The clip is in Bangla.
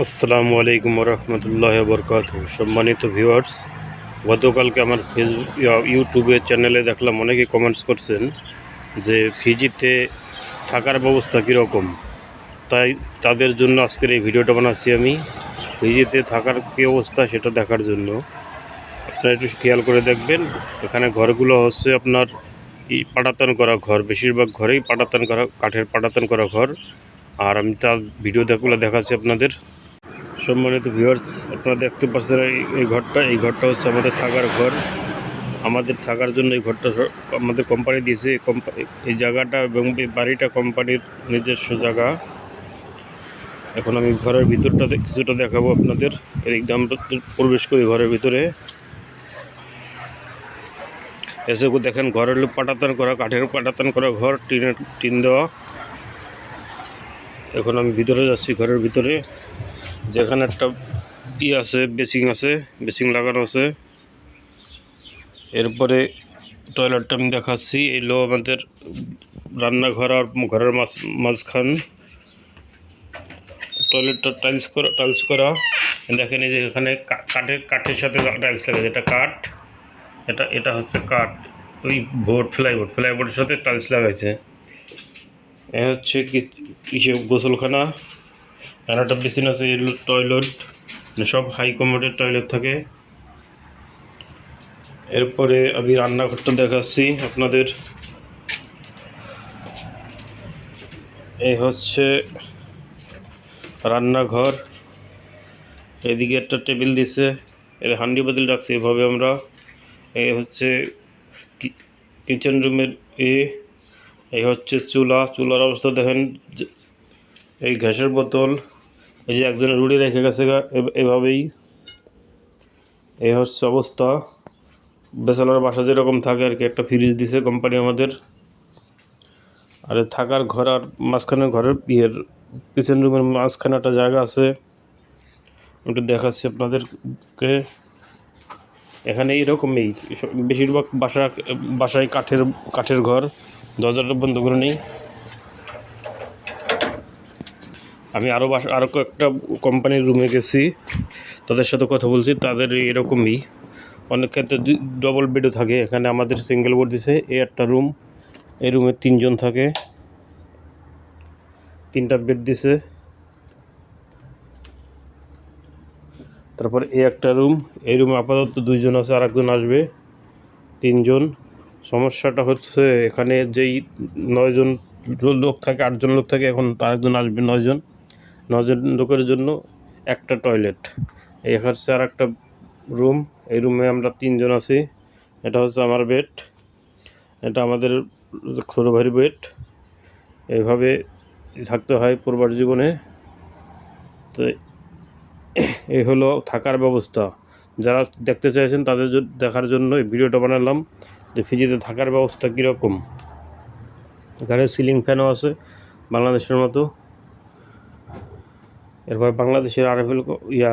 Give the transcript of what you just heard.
আসসালামু আলাইকুম রহমতুল্লাহ বরকাত সম্মানিত ভিউয়ার্স, গতকালকে আমার ফেসবুক ইউটিউবের চ্যানেলে দেখলাম অনেকে কমেন্টস করছেন যে ফিজিতে থাকার ব্যবস্থা কীরকম। তাই তাদের জন্য আজকের এই ভিডিওটা বানাচ্ছি আমি। ফিজিতে থাকার কী অবস্থা সেটা দেখার জন্য। আপনারা একটু খেয়াল করে দেখবেন, এখানে ঘরগুলো হচ্ছে আপনার পাটাতন করা ঘর। বেশিরভাগ ঘরেই পাটাতন করা, কাঠের পাটাতন করা ঘর। আর আমি তার ভিডিও দেখগুলো দেখাচ্ছি আপনাদের। সম্মানিত ভিউয়ার্স আপনারা দেখতে পাচ্ছেন এই- ঘরটা। এই ঘরটা হচ্ছে আমাদের থাকার ঘর। আমাদের থাকার জন্য এই ঘরটা আমাদের কোম্পানি দিয়েছে। এই জায়গাটা এবং বাড়িটা কোম্পানির নিজস্ব জায়গা। এখন আমি ঘরের ভিতরটা কিছুটা দেখাবো আপনাদের। একদম প্রবেশ করি ঘরের ভিতরে। এসে দেখেন, ঘরের লোক পাটাতন করা, কাঠের পাটাতন করা ঘর, টিনের টিন দেওয়া। এখন আমি ভিতরে যাচ্ছি ঘরের ভিতরে। যেখানে একটা ই আছে, বেসিং আছে, বেসিং লাগানো আছে। এরপরে টয়লেটটা আমি দেখাচ্ছি এলো আমাদের রান্নাঘর আর ঘরের মাঝ, মাঝখান। টয়লেটটা টাইলস করা টাইলস করা। দেখেন এই যে এখানে কাঠের কাঠের সাথে টাইলস লাগাছে এটা কাঠ, এটা এটা হচ্ছে কাঠ। ওই ভোট ফ্লাইবোর্ড ফ্লাইবোর্ডের সাথে টাইলস লাগাইছে। এ হচ্ছে কি কিসে গোসলখানা? আর একটা বেসিন আছে এর টয়লেট সব হাই কমোডের টয়লেট থাকে। এরপরে আমি রান্নাঘরটা দেখাচ্ছি আপনাদের। এই হচ্ছে রান্নাঘর। এদিকে একটা টেবিল দিছে, এর হান্ডি বাতিল রাখছি এভাবে আমরা। এই হচ্ছে কিচেন রুমের এ, এই হচ্ছে চুলা, চুলার অবস্থা দেখেন। এই গ্যাসের বোতল। এই যে একজনের রুড়ি রেখে গেছে এভাবেই। এই হচ্ছে অবস্থা। বেসালার বাসা যেরকম থাকে আর কি, একটা ফ্রিজ দিছে কোম্পানি আমাদের। আর থাকার ঘর আর মাঝখানে ঘরের ইয়ের কিচেন রুমের মাঝখানে একটা জায়গা আছে। একটু দেখাচ্ছি আপনাদেরকে। এখানে এইরকমই বেশিরভাগ বাসা, বাসায় কাঠের কাঠের ঘর, দরজাটা বন্ধ করে নেই। আমি আরও আরও কয়েকটা কোম্পানির রুমে গেছি। তাদের সাথে কথা বলছি, তাদের এরকমই। অনেক ক্ষেত্রে ডবল বেডও থাকে। এখানে আমাদের সিঙ্গেল বেড দিছে এই একটা রুম এই রুমে তিনজন থাকে। তিনটা বেড দিছে। তারপর এই একটা রুম এই রুমে আপাতত দুইজন আছে আর একজন আসবে। তিনজন। সমস্যাটা হচ্ছে, এখানে যেই নয়জন লোক থাকে, আটজন লোক থাকে, এখন তার আরেকজন আসবে নয়জন। নয়জন লোকের জন্য একটা টয়লেট এই হচ্ছে আর একটা রুম এই রুমে আমরা তিনজন আছি। এটা হচ্ছে আমার বেড এটা আমাদের ছোটো ভাইয়ের বেড এইভাবে থাকতে হয় পূর্বার জীবনে। তো এই হলো থাকার ব্যবস্থা। যারা দেখতে চাইছেন তাদের দেখার জন্য এই ভিডিওটা বানালাম। যে ফিজিতে থাকার ব্যবস্থা কীরকম? এখানে সিলিং ফ্যানও আছে, বাংলাদেশের মতো। এরপর বাংলাদেশের আরএফএল ইয়া